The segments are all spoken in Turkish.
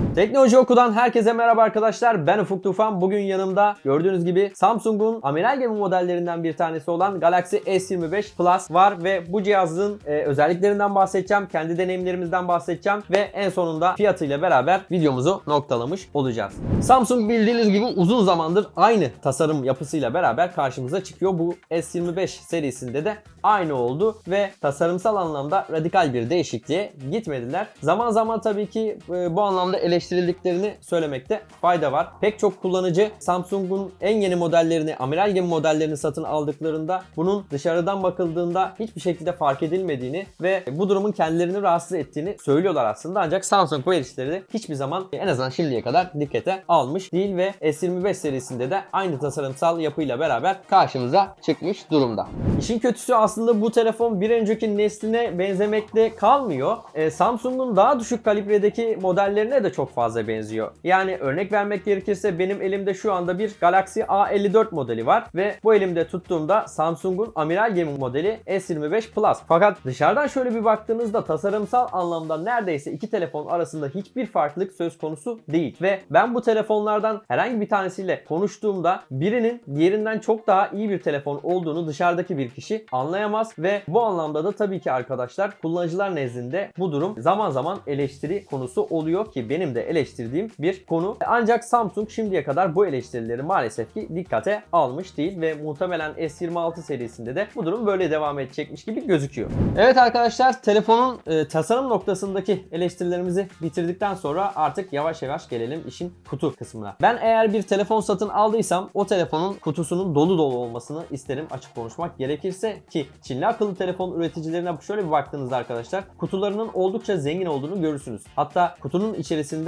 Thank you. Teknoloji Oku'dan herkese merhaba arkadaşlar. Ben Ufuk Tufan. Bugün yanımda gördüğünüz gibi Samsung'un amiral gemi modellerinden bir tanesi olan Galaxy S25 Plus var ve bu cihazın e, özelliklerinden bahsedeceğim, kendi deneyimlerimizden bahsedeceğim ve en sonunda fiyatıyla beraber videomuzu noktalamış olacağız. Samsung bildiğiniz gibi uzun zamandır aynı tasarım yapısıyla beraber karşımıza çıkıyor. Bu S25 serisinde de aynı oldu ve tasarımsal anlamda radikal bir değişikliğe gitmediler. Zaman zaman tabii ki e, bu anlamda eleştirildiklerini söylemekte fayda var. Pek çok kullanıcı Samsung'un en yeni modellerini, amiral gemi modellerini satın aldıklarında bunun dışarıdan bakıldığında hiçbir şekilde fark edilmediğini ve bu durumun kendilerini rahatsız ettiğini söylüyorlar aslında. Ancak Samsung bu eleştirileri hiçbir zaman en azından şimdiye kadar dikkate almış değil ve S25 serisinde de aynı tasarımsal yapıyla beraber karşımıza çıkmış durumda. İşin kötüsü aslında bu telefon bir önceki nesline benzemekte kalmıyor. Ee, Samsung'un daha düşük kalibredeki modellerine de çok fazla benziyor. Yani örnek vermek gerekirse benim elimde şu anda bir Galaxy A54 modeli var ve bu elimde tuttuğumda Samsung'un amiral gemi modeli S25 Plus. Fakat dışarıdan şöyle bir baktığınızda tasarımsal anlamda neredeyse iki telefon arasında hiçbir farklılık söz konusu değil. Ve ben bu telefonlardan herhangi bir tanesiyle konuştuğumda birinin diğerinden çok daha iyi bir telefon olduğunu dışarıdaki bir kişi anlayamaz ve bu anlamda da tabii ki arkadaşlar kullanıcılar nezdinde bu durum zaman zaman eleştiri konusu oluyor ki benim de eleştirdiğim bir konu. Ancak Samsung şimdiye kadar bu eleştirileri maalesef ki dikkate almış değil ve muhtemelen S26 serisinde de bu durum böyle devam edecekmiş gibi gözüküyor. Evet arkadaşlar telefonun e, tasarım noktasındaki eleştirilerimizi bitirdikten sonra artık yavaş yavaş gelelim işin kutu kısmına. Ben eğer bir telefon satın aldıysam o telefonun kutusunun dolu dolu olmasını isterim açık konuşmak gerekirse ki Çinli akıllı telefon üreticilerine şöyle bir baktığınızda arkadaşlar kutularının oldukça zengin olduğunu görürsünüz. Hatta kutunun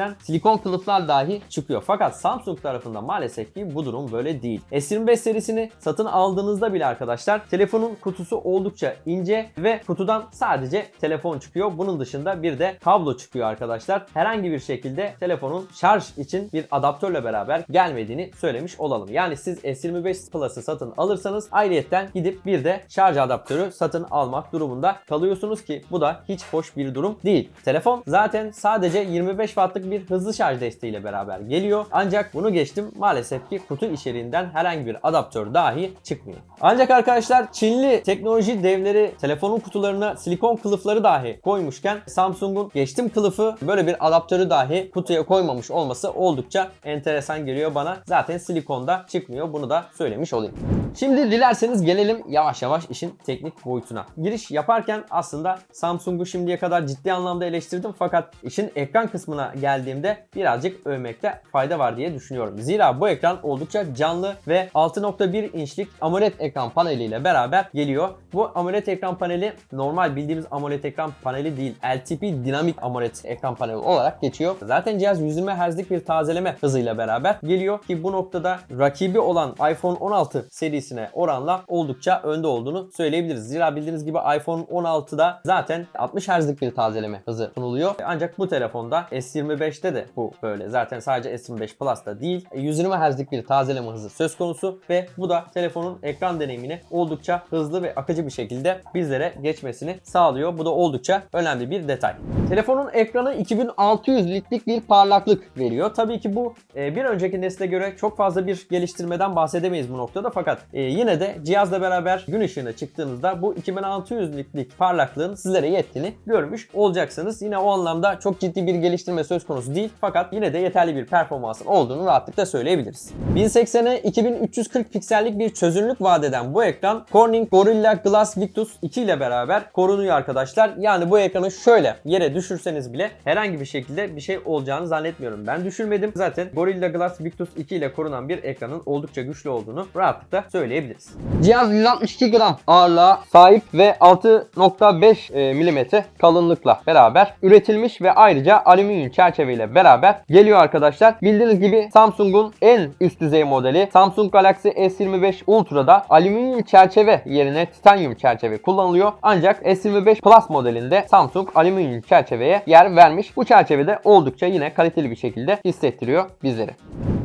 içerisinden silikon kılıflar dahi çıkıyor. Fakat Samsung tarafında maalesef ki bu durum böyle değil. S25 serisini satın aldığınızda bile arkadaşlar telefonun kutusu oldukça ince ve kutudan sadece telefon çıkıyor. Bunun dışında bir de kablo çıkıyor arkadaşlar. Herhangi bir şekilde telefonun şarj için bir adaptörle beraber gelmediğini söylemiş olalım. Yani siz S25 Plus'ı satın alırsanız ayrıyetten gidip bir de şarj adaptörü satın almak durumunda kalıyorsunuz ki bu da hiç hoş bir durum değil. Telefon zaten sadece 25 wattlık bir hızlı şarj desteğiyle beraber geliyor. Ancak bunu geçtim maalesef ki kutu içeriğinden herhangi bir adaptör dahi çıkmıyor. Ancak arkadaşlar Çinli teknoloji devleri telefonun kutularına silikon kılıfları dahi koymuşken Samsung'un geçtim kılıfı böyle bir adaptörü dahi kutuya koymamış olması oldukça enteresan geliyor bana. Zaten silikonda çıkmıyor. Bunu da söylemiş olayım. Şimdi dilerseniz gelelim yavaş yavaş işin teknik boyutuna. Giriş yaparken aslında Samsung'u şimdiye kadar ciddi anlamda eleştirdim fakat işin ekran kısmına geldiğimde birazcık övmekte fayda var diye düşünüyorum. Zira bu ekran oldukça canlı ve 6.1 inçlik AMOLED ekran paneliyle beraber geliyor. Bu AMOLED ekran paneli normal bildiğimiz AMOLED ekran paneli değil. LTP dinamik AMOLED ekran paneli olarak geçiyor. Zaten cihaz 120 Hz'lik bir tazeleme hızıyla beraber geliyor ki bu noktada rakibi olan iPhone 16 serisine oranla oldukça önde olduğunu söyleyebiliriz. Zira bildiğiniz gibi iPhone 16'da zaten 60 Hz'lik bir tazeleme hızı sunuluyor. Ancak bu telefonda S25'te de bu böyle. Zaten sadece S25 Plus'ta değil 120 Hz'lik bir tazeleme hızı söz konusu ve bu da telefonun ekran deneyimini oldukça hızlı ve akıcı bir şekilde bizlere geçmesini sağlıyor. Bu da oldukça önemli bir detay. Telefonun ekranı 2600 litlik bir parlaklık veriyor. Tabii ki bu e, bir önceki nesle göre çok fazla bir geliştirmeden bahsedemeyiz bu noktada fakat e, yine de cihazla beraber gün ışığına çıktığınızda bu 2600 litlik parlaklığın sizlere yettiğini görmüş olacaksınız. Yine o anlamda çok ciddi bir geliştirme söz konusu değil fakat yine de yeterli bir performansın olduğunu rahatlıkla söyleyebiliriz. 1080'e 2340 piksellik bir çözünürlük vaat eden bu ekran Corning Gorilla Glass Victus 2 ile beraber korunuyor arkadaşlar. Yani bu ekranı şöyle yere düşürseniz bile herhangi bir şekilde bir şey olacağını zannetmiyorum. Ben düşürmedim. Zaten Gorilla Glass Victus 2 ile korunan bir ekranın oldukça güçlü olduğunu rahatlıkla söyleyebiliriz. Cihaz 162 gram ağırlığa sahip ve 6.5 mm kalınlıkla beraber üretilmiş ve ayrıca alüminyum çerçeveyle beraber geliyor arkadaşlar. Bildiğiniz gibi Samsung'un en üst düzey modeli Samsung Galaxy S25 Ultra'da alüminyum çerçeve yerine titanyum çerçeve kullanılıyor. Ancak S25 Plus modelinde Samsung alüminyum çerçeveye yer vermiş. Bu çerçevede oldukça yine kaliteli bir şekilde hissettiriyor bizleri.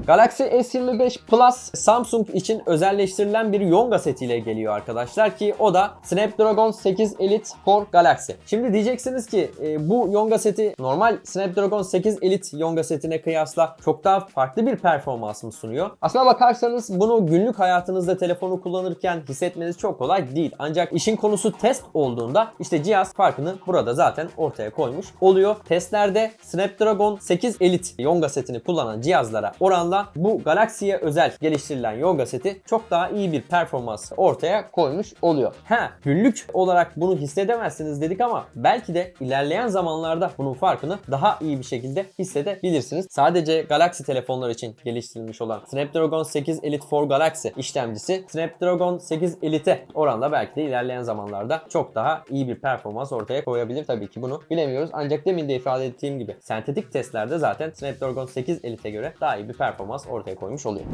Galaxy S25 Plus Samsung için özelleştirilen bir Yonga setiyle geliyor arkadaşlar ki o da Snapdragon 8 Elite for Galaxy. Şimdi diyeceksiniz ki e, bu Yonga seti normal Snapdragon 8 Elite Yonga setine kıyasla çok daha farklı bir performans mı sunuyor? Aslına bakarsanız bunu günlük hayatınızda telefonu kullanırken hissetmeniz çok kolay değil. Ancak işin konusu test olduğunda işte cihaz farkını burada zaten ortaya koymuş oluyor. Testlerde Snapdragon 8 Elite Yonga setini kullanan cihazlara oranla bu Galaxy'ye özel geliştirilen Yonga seti çok daha iyi bir performans ortaya koymuş oluyor. Ha günlük olarak bunu hissedemezsiniz dedik ama belki de ilerleyen zamanlarda bunun farkını daha iyi bir şekilde hissedebilirsiniz. Sadece Galaxy telefonlar için geliştirilmiş olan Snapdragon 8 Elite for Galaxy işlemcisi Snapdragon 8 Elite'e oranla belki de ilerleyen zamanlarda çok daha iyi bir performans ortaya koyabilir. Tabii ki bunu bilemiyoruz. Ancak demin de ifade ettiğim gibi sentetik testlerde zaten Snapdragon 8 Elite'e göre daha iyi bir performans ortaya koymuş oluyor.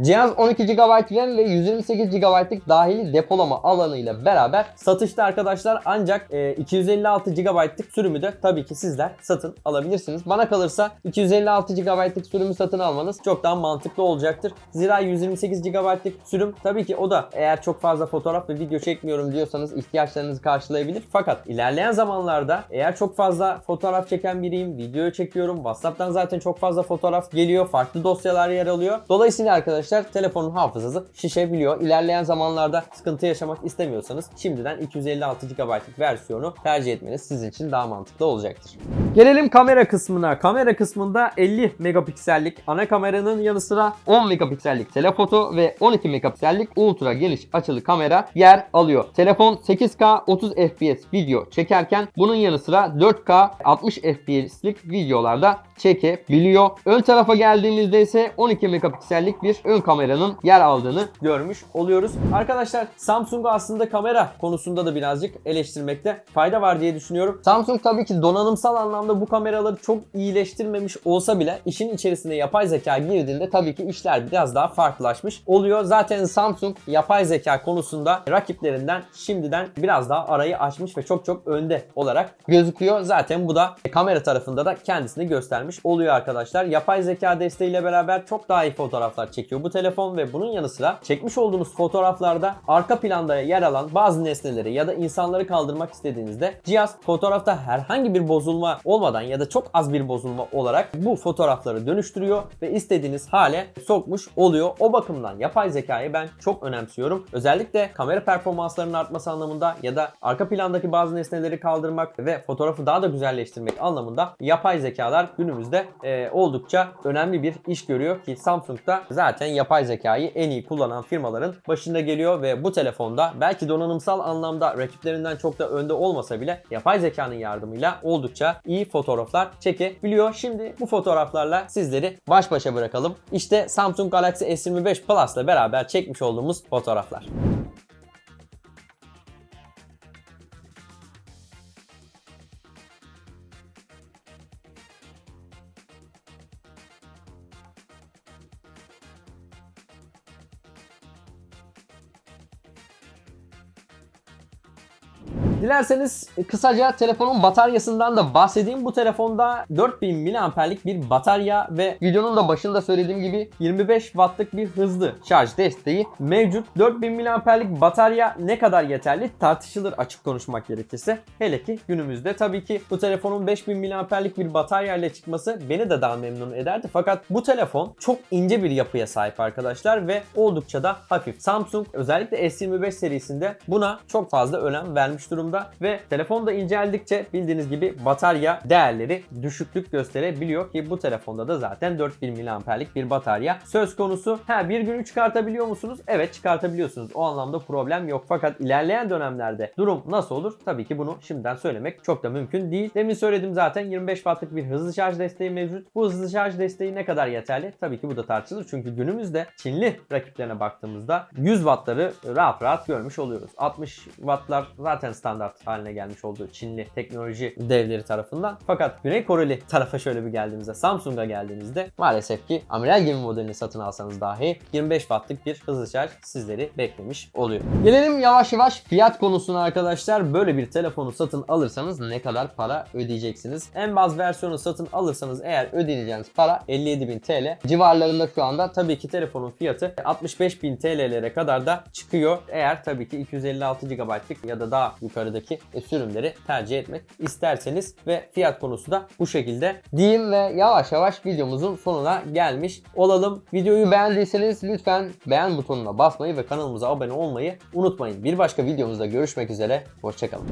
Cihaz 12 GB RAM ve 128 GB'lık dahili depolama alanıyla beraber satışta arkadaşlar ancak e, 256 GB'lık sürümü de tabii ki sizler satın alabilirsiniz. Bana kalırsa 256 GB'lık sürümü satın almanız çok daha mantıklı olacaktır. Zira 128 GB'lık sürüm tabii ki o da eğer çok fazla fotoğraf ve video çekmiyorum diyorsanız ihtiyaçlarınızı karşılayabilir. Fakat ilerleyen zamanlarda eğer çok fazla fotoğraf çeken biriyim, video çekiyorum, WhatsApp'tan zaten çok fazla fotoğraf geliyor, farklı dosyalar yer alıyor. Dolayısıyla arkadaşlar telefonun hafızası şişebiliyor. İlerleyen zamanlarda sıkıntı yaşamak istemiyorsanız şimdiden 256 GB'lık versiyonu tercih etmeniz sizin için daha mantıklı olacaktır. Gelelim kamera kısmına. Kamera kısmında 50 megapiksellik ana kameranın yanı sıra 10 megapiksellik telefoto ve 12 megapiksellik ultra geniş açılı kamera yer alıyor. Telefon 8K 30 FPS video çekerken bunun yanı sıra 4K 60 FPS'lik videolarda çekebiliyor. Ön tarafa geldiğimizde ise 12 megapiksellik bir ön kameranın yer aldığını görmüş oluyoruz. Arkadaşlar Samsung'u aslında kamera konusunda da birazcık eleştirmekte fayda var diye düşünüyorum. Samsung tabii ki donanımsal anlamda bu kameraları çok iyileştirmemiş olsa bile işin içerisine yapay zeka girdiğinde tabii ki işler biraz daha farklılaşmış oluyor. Zaten Samsung yapay zeka konusunda rakiplerinden şimdiden biraz daha arayı açmış ve çok çok önde olarak gözüküyor. Zaten bu da kamera tarafında da kendisini göstermiş oluyor arkadaşlar. Yapay zeka desteğiyle beraber çok daha iyi fotoğraflar çekiyor bu telefon ve bunun yanı sıra çekmiş olduğunuz fotoğraflarda arka planda yer alan bazı nesneleri ya da insanları kaldırmak istediğinizde cihaz fotoğrafta herhangi bir bozulma olmadan ya da çok az bir bozulma olarak bu fotoğrafları dönüştürüyor ve istediğiniz hale sokmuş oluyor. O bakımdan yapay zekayı ben çok önemsiyorum. Özellikle kamera performanslarının artması anlamında ya da arka plandaki bazı nesneleri kaldırmak ve fotoğrafı daha da güzelleştirmek anlamında yapay zekalar günümüzde e, oldukça önemli bir iş görüyor ki Samsung da zaten yapay zekayı en iyi kullanan firmaların başında geliyor ve bu telefonda belki donanımsal anlamda rakiplerinden çok da önde olmasa bile yapay zekanın yardımıyla oldukça iyi fotoğraflar çekebiliyor. Şimdi bu fotoğraflarla sizleri baş başa bırakalım. İşte Samsung Galaxy S25 Plus ile beraber çekmiş olduğumuz fotoğraflar. Dilerseniz kısaca telefonun bataryasından da bahsedeyim. Bu telefonda 4000 mAh'lik bir batarya ve videonun da başında söylediğim gibi 25 Watt'lık bir hızlı şarj desteği mevcut. 4000 mAh'lik batarya ne kadar yeterli tartışılır açık konuşmak gerekirse. Hele ki günümüzde tabii ki bu telefonun 5000 mAh'lik bir batarya ile çıkması beni de daha memnun ederdi. Fakat bu telefon çok ince bir yapıya sahip arkadaşlar ve oldukça da hafif. Samsung özellikle S25 serisinde buna çok fazla önem vermiş durumda ve telefon da inceldikçe bildiğiniz gibi batarya değerleri düşüklük gösterebiliyor ki bu telefonda da zaten 4000 mAh'lik bir batarya söz konusu. Ha bir günü çıkartabiliyor musunuz? Evet çıkartabiliyorsunuz. O anlamda problem yok. Fakat ilerleyen dönemlerde durum nasıl olur? Tabii ki bunu şimdiden söylemek çok da mümkün değil. Demin söyledim zaten 25 Watt'lık bir hızlı şarj desteği mevcut. Bu hızlı şarj desteği ne kadar yeterli? Tabii ki bu da tartışılır. Çünkü günümüzde Çinli rakiplerine baktığımızda 100 Watt'ları rahat rahat görmüş oluyoruz. 60 Watt'lar zaten standart standart haline gelmiş olduğu Çinli teknoloji devleri tarafından. Fakat Güney Koreli tarafa şöyle bir geldiğimizde Samsung'a geldiğimizde maalesef ki amiral gemi modelini satın alsanız dahi 25 wattlık bir hızlı şarj sizleri beklemiş oluyor. Gelelim yavaş yavaş fiyat konusuna arkadaşlar. Böyle bir telefonu satın alırsanız ne kadar para ödeyeceksiniz? En baz versiyonu satın alırsanız eğer ödeyeceğiniz para 57.000 TL civarlarında şu anda. Tabii ki telefonun fiyatı 65.000 TL'lere kadar da çıkıyor. Eğer tabii ki 256 GB'lık ya da daha yukarıdaki sürümleri tercih etmek isterseniz ve fiyat konusu da bu şekilde diyeyim ve yavaş yavaş videomuzun sonuna gelmiş olalım. Videoyu beğendiyseniz lütfen beğen butonuna basmayı ve kanalımıza abone olmayı unutmayın. Bir başka videomuzda görüşmek üzere. Hoşçakalın.